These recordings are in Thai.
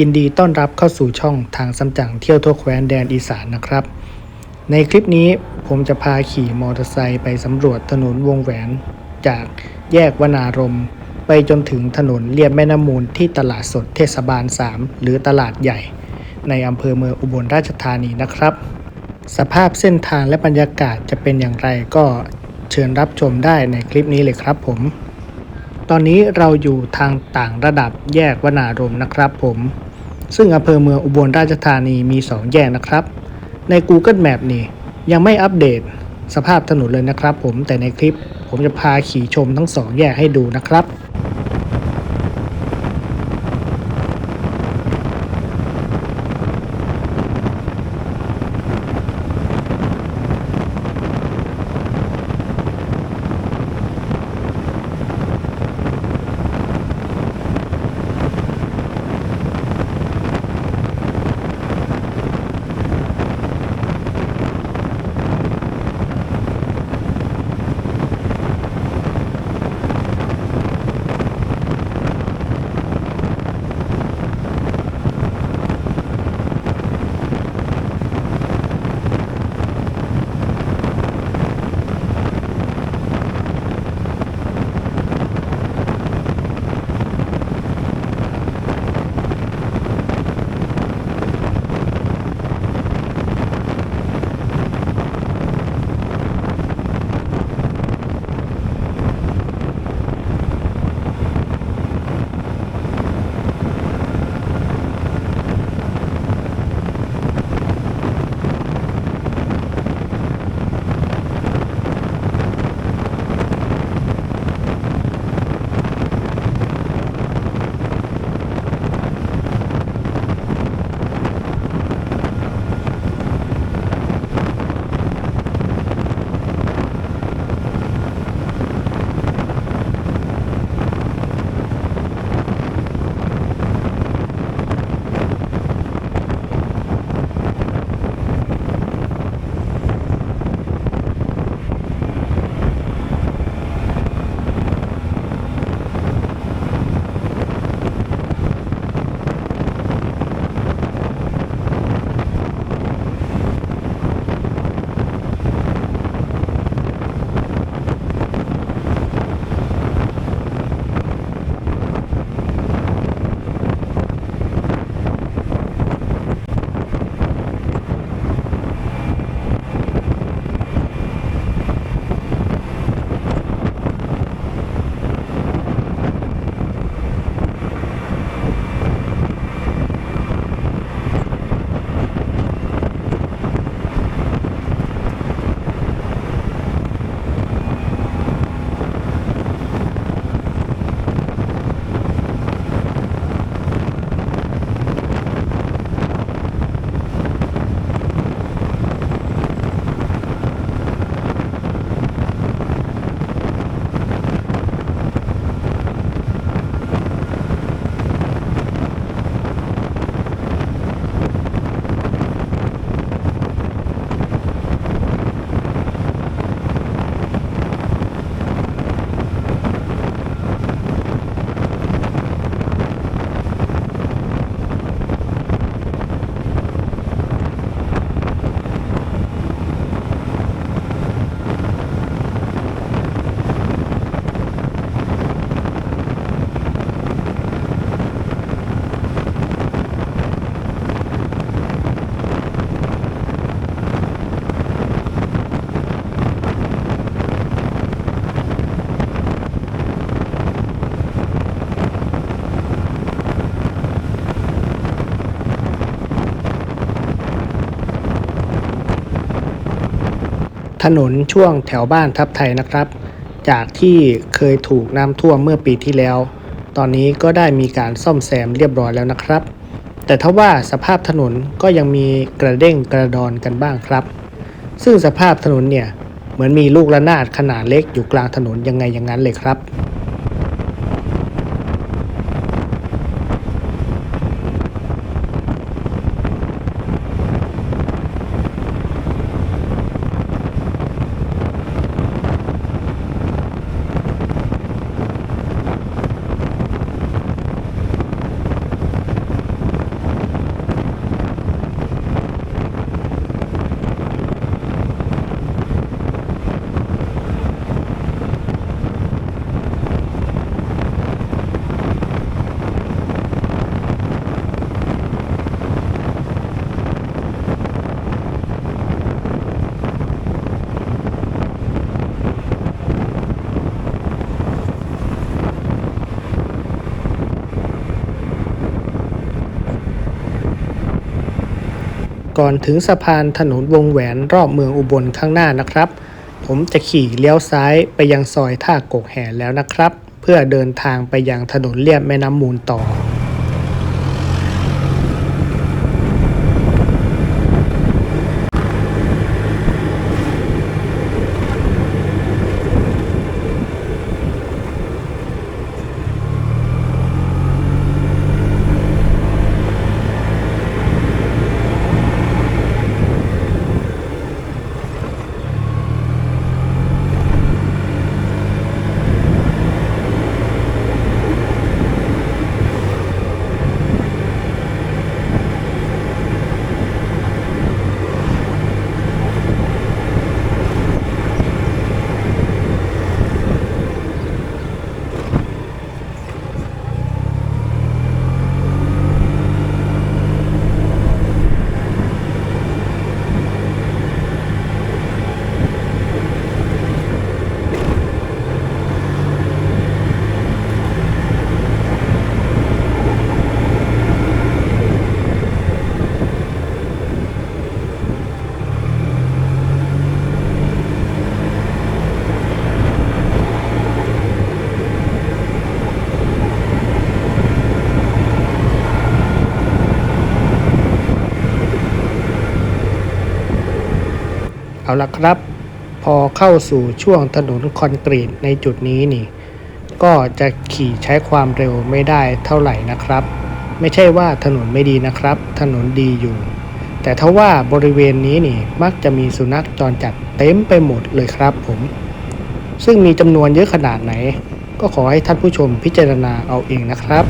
ยินดีต้อนรับเข้าสู่ช่องทางสำจังเที่ยวทั่วแคว้นแดนอีสานนะครับ ในคลิปนี้ผมจะพาขี่มอเตอร์ไซค์ไปสำรวจถนนวงแหวน จากแยกวนารม ไปจนถึงถนนเลียบแม่น้ำมูลที่ตลาดสดเทศบาล 3 หรือตลาดใหญ่ ในอำเภอเมืองอุบลราชธานีนะครับ สภาพเส้นทางและบรรยากาศจะเป็นอย่างไรก็เชิญรับชมได้ในคลิปนี้เลยครับผมตอนนี้เราอยู่ทางต่างระดับแยกวนารมนะครับผม ซึ่งอำเภอเมืองอุบลราชธานีมี 2 แยกนะครับ ใน Google Map นี่ยังไม่อัปเดตสภาพถนนเลยนะครับผมแต่ในคลิปผมจะพาขี่ชมทั้ง 2 แยกให้ดูนะครับ ถนนช่วงแถวบ้านทับไทยนะครับ จากที่เคยถูกน้ำท่วมเมื่อปีที่แล้ว ตอนนี้ก็ได้มีการซ่อมแซมเรียบร้อยแล้วนะครับ แต่ถ้าว่าสภาพถนนก็ยังมีกระเด้งกระดอนกันบ้างครับ ซึ่งสภาพถนนเนี่ยเหมือนมีลูกระนาดขนาดเล็กอยู่กลางถนนยังไงอย่างนั้นเลยครับ ก่อนถึงสะพานถนนวงแหวนรอบเมืองอุบลข้างหน้านะครับ ผมจะขี่เลี้ยวซ้ายไปยังซอยท่ากกแห่แล้วนะครับ เพื่อเดินทางไปยังถนนเลียบแม่น้ำมูลต่อ เอาละครับ พอเข้าสู่ช่วงถนนคอนกรีตในจุดนี้นี่ ก็จะขี่ใช้ความเร็วไม่ได้เท่าไหร่นะครับ ไม่ใช่ว่าถนนไม่ดีนะครับ ถนนดีอยู่ แต่ถ้าว่าบริเวณนี้นี่มักจะมีสุนัขจรจัดเต็มไปหมดเลยครับผม ซึ่งมีจำนวนเยอะขนาดไหน ก็ขอให้ท่านผู้ชมพิจารณาเอาเองนะครับ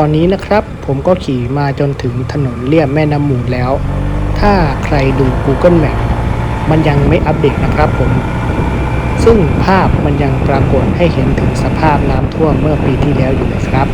อนนี้นะครับ ผมก็ขี่มาจนถึงถนนเลียบแม่น้ำมูลแล้ว ถ้าใครดู Google Map มันยังไม่อัปเดตนะครับผม ซึ่งภาพมันยังปรากฏให้เห็นถึงสภาพน้ำท่วมเมื่อปีที่แล้วอยู่เลยครับ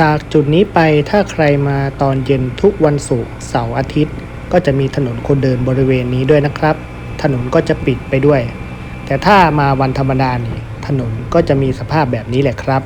จากจุดนี้ไปถ้าใครมาตอนเย็นทุกวันศุกร์เสาร์อาทิตย์ ก็จะมีถนนคนเดินบริเวณนี้ด้วยนะครับ ถนนก็จะปิดไปด้วย แต่ถ้ามาวันธรรมดานี่ถนนก็จะมีสภาพแบบนี้แหละครับ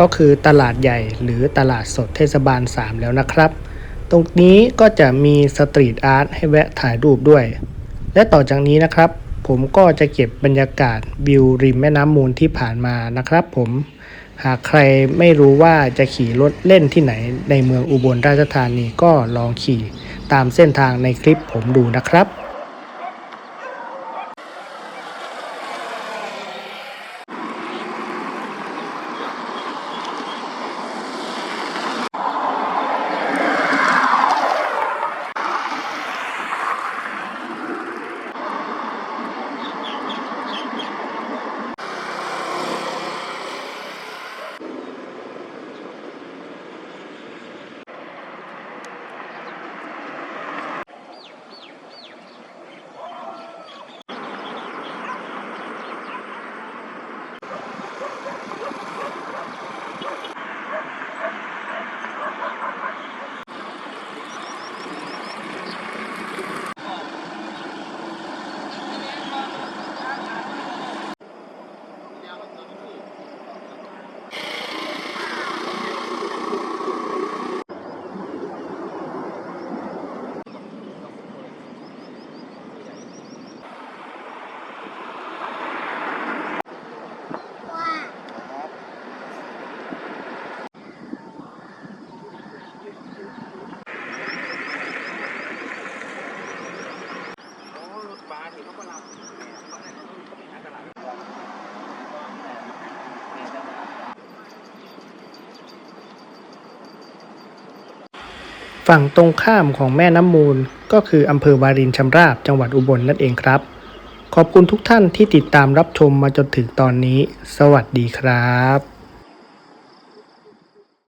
ก็คือตลาดใหญ่หรือตลาดสดเทศบาล 3 แล้วนะครับ ตรงนี้ก็จะมีสตรีทอาร์ตให้แวะถ่ายรูปด้วย และต่อจากนี้นะครับ ผมก็จะเก็บบรรยากาศวิวริมแม่น้ำมูลที่ผ่านมานะครับ ผมหากใครไม่รู้ว่าจะขี่รถเล่นที่ไหนในเมืองอุบลราชธานีก็ลองขี่ตามเส้นทางในคลิปผมดูนะครับ ฝั่งตรงข้ามของแม่น้ำมูล ก็คืออำเภอวารินชำราบจังหวัดอุบลนั่นเองครับ ขอบคุณทุกท่านที่ติดตามรับชมมาจนถึงตอนนี้ สวัสดีครับ